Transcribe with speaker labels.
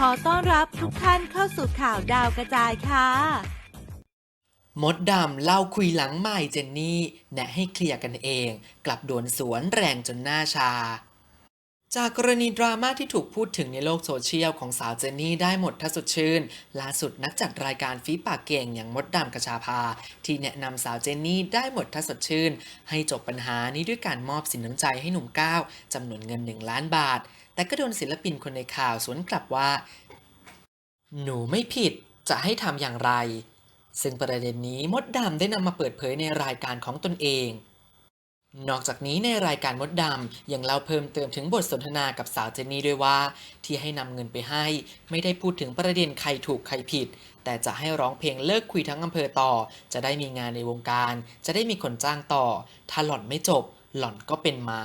Speaker 1: ขอต้อนรับทุกท่านเข้าสู่ข่าวดาวกระจายค่ะ
Speaker 2: มดดำเล่าคุยหลังใหม่เจนนี่ แนะให้เคลียร์กันเอง กลับโดนสวนแรงจนหน้าชา จากกรณีดราม่าที่ถูกพูดถึงในโลกโซเชียลของสาวเจนนี่ได้หมดทัสดชื่น ล่าสุดนักจัดรายการฟีปากเก่งอย่างมดดำกระชาภา ที่แนะนำสาวเจนนี่ได้หมดทัสดชื่น ให้จบปัญหานี้ด้วยการมอบสินน้ำใจให้หนุ่มก้าวจำนวนเงิน 1 ล้านบาท แต่ก็โดนศิลปินคนในข่าวสวนกลับว่า หนูไม่ผิดจะให้ทำอย่างไร ซึ่งประเด็นนี้มดดำได้นำมาเปิดเผยในรายการของตนเอง นอกจากนี้ในรายการมดดำยังเล่าเพิ่มเติมถึงบทสนทนากับสาวเจนนี่ด้วยว่า ที่ให้นำเงินไปให้ ไม่ได้พูดถึงประเด็นใครถูกใครผิด แต่จะให้ร้องเพลงเลิกคุยทั้งอำเภอต่อ จะได้มีงานในวงการ จะได้มีคนจ้างต่อ ถ้าหล่อนไม่จบ หล่อนก็เป็นหมา